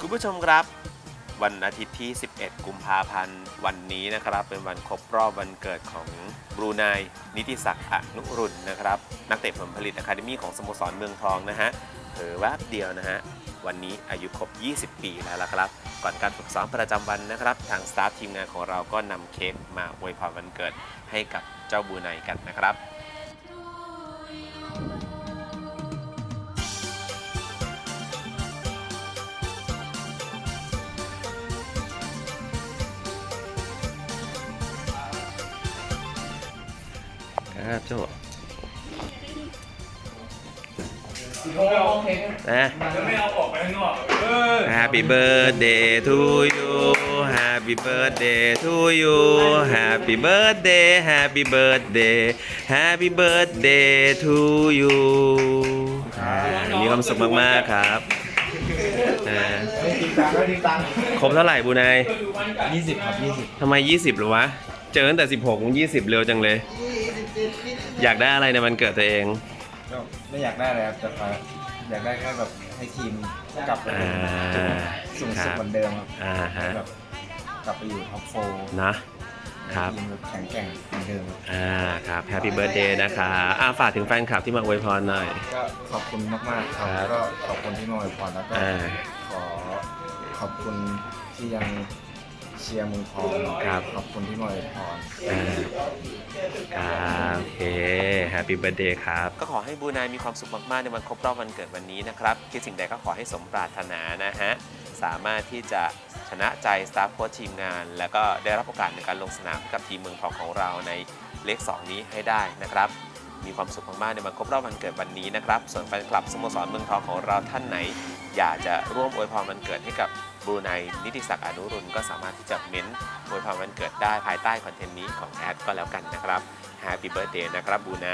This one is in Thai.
คุณผู้ชมครับ วันอาทิตย์ที่ 11 กุมภาพันธ์วันนี้นะครับ เป็นวันครบรอบวันเกิดของบรูไนนิติศักดิ์อนุรุณนะครับ นักเตะผลผลิตอะคาเดมี่ของสโมสรเมืองทองนะฮะเผอแวบเดียวนะฮะวันนี้อายุครบ 20 ปีแล้วละครับ ก่อนการฝึกซ้อมประจำวันนะครับ ทางสตาฟทีมงานของเราก็นำเค้กมาอวยพรวันเกิดให้กับเจ้าบรูไนกันนะครับ ครับโจ้นะจะไม่เอาออกไปข้างนอกเออ Happy birthday to you Happy birthday to you Happy birthday Happy birthday Happy birthday to you อ่ามีความสุขมากๆครับอ่าไม่จริงตังไม่จริงตังครบเท่าไหร่บูนาย ยี่สิบครับยี่สิบทำไม 20หรอวะ เจอตั้งแต่ 16 20 เร็วจังเลย อยากได้อะไรในวันเกิดตัวเองก็ไม่อยากได้อะไรครับแต่ว่าอยากได้แค่แบบให้ทีมกลับไปอ่าสูงครัสุดบเหมือนเดิมครับอ่าฮะ แบบกลับไปอยู่ท็อปโฟร์นะครับ ทีมแบบแข็งแกร่งเหมือนเดิมครับอ่าครับแฮปปี้เบิร์ดเดย์นะคะอ่าฝากถึงแฟนคลับที่มาอวยพรหน่อย ก็ขอบคุณมากๆครับครับ ก็ขอบคุณที่มาอวยพรแล้วก็ อ่า ขอขอบคุณที่ยังเชียร์เมืองทองครับขอบคุณที่มาอวยพรอ่า ปีเบิร์เดย์ครับ ก็ขอให้บูนายมีความสุขมาก ๆ ในวันครบรอบวันเกิดวันนี้นะครับคิดสิ่งใดก็ขอให้สมปรารถนานะฮะ สามารถที่จะชนะใจสตาฟโค้ชทีมงาน แล้วก็ได้รับโอกาสในการลงสนามให้กับทีมเมืองทองของเราในเลข2นี้ให้ได้นะครับ มีความสุขมาก ๆ ในวันครบรอบวันเกิดวันนี้นะครับ ส่วนแฟนคลับสโมสรเมืองทองของเราท่านไหน อยากจะร่วมอวยพรวันเกิดให้กับ บรูไนนิติศักดิ์อนุรุณก็สามารถที่จะเม้นอวยพรวันเกิดได้ภายใต้คอนเทนต์นี้ของแอดก็แล้วกันนะครับ Happy Birthday นะครับบรูไน